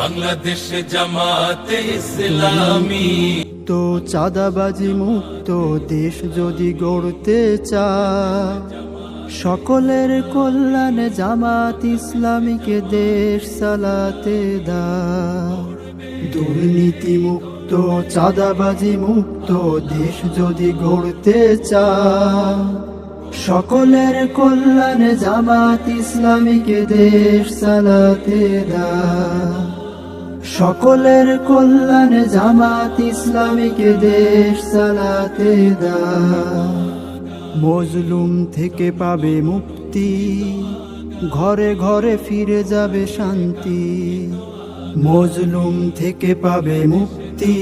বাংলাদেশ জামাতে ইসলামী। তো চাঁদাবাজি মুক্ত দেশ যদি গড়তে চায়, সকলের কল্যাণে জামাত ইসলামীকে দেশ চালাতে দা দুর্নীতি মুক্ত চাঁদাবাজি মুক্ত দেশ যদি গড়তে চায়, সকলের কল্যাণে জামাত ইসলামীকে দেশ চালাতে দা সকলের কল্যাণে জামাত ইসলামীকে দেশ চালাতে দা। মজলুম থেকে পাবে মুক্তি, ঘরে ঘরে ফিরে যাবে শান্তি। মজলুম থেকে পাবে মুক্তি,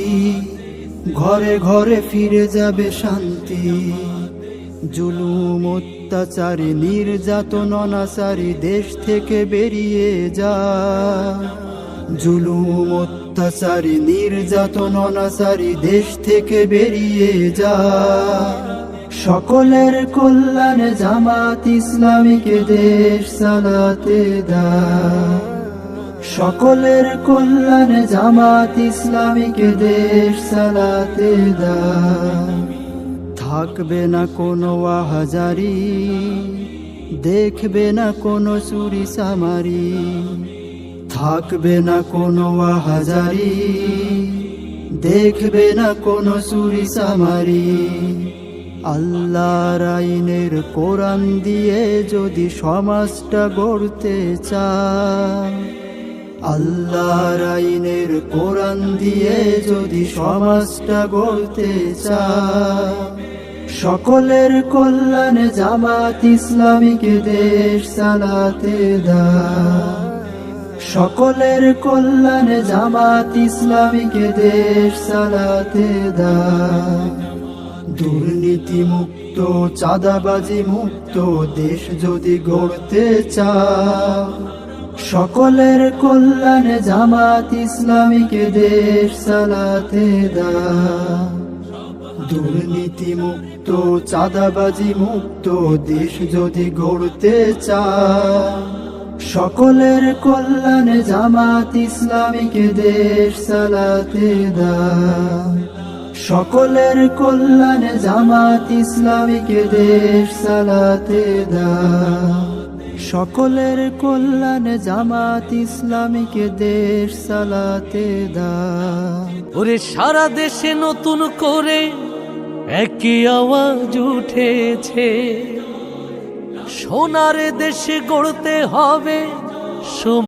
ঘরে ঘরে ফিরে যাবে শান্তি। জুলুম অত্যাচারী, নির্যাতন অনাচারী দেশ থেকে বেরিয়ে যা। জুলুম অত্যাচারী নির্যাতন অনাচারী দেশ থেকে বেরিয়ে যা। সকলের কল্যাণে জামাত ইসলামীকে দেশ চালাতে দা। সকলের কল্যাণে জামাত ইসলামীকে দেশ চালাতে দা। থাকবে না কোনো আহাজারি, দেখবে না কোনো চুরি সামারি। থাকবে না কোনো আহাজারি, দেখবে না কোনো চুরি সামারি। আল্লাহর আইনের কোরআন দিয়ে যদি সমাজটা গড়তে চায়, আল্লাহর আইনের কোরআন দিয়ে যদি সমাজটা গড়তে চায়, সকলের কল্যাণে জামাত ইসলামীকে দেশ চালাতে দা সকলের কল্যাণে জামাত ইসলামীকে দেশ চালাতে দা দুর্নীতি মুক্ত চাঁদাবাজি মুক্ত দেশ যদি গড়তে চায় সকলের কল্যাণে জামাত ইসলামীকে দেশ চালাতে দা দুর্নীতি মুক্ত চাঁদাবাজি মুক্ত দেশ যদি গড়তে চায় সকলের কল্যাণে জামাত ইসলামীকে দেশ চালাতে দা সকলের কল্যাণে জামাত ইসলামীকে দেশ চালাতে দা সকলের কল্যাণে জামাত ইসলামীকে দেশ চালাতে দা ওরে সারা দেশে নতুন করে একই আওয়াজ উঠেছে। সোনার দেশে গড়তে হবে।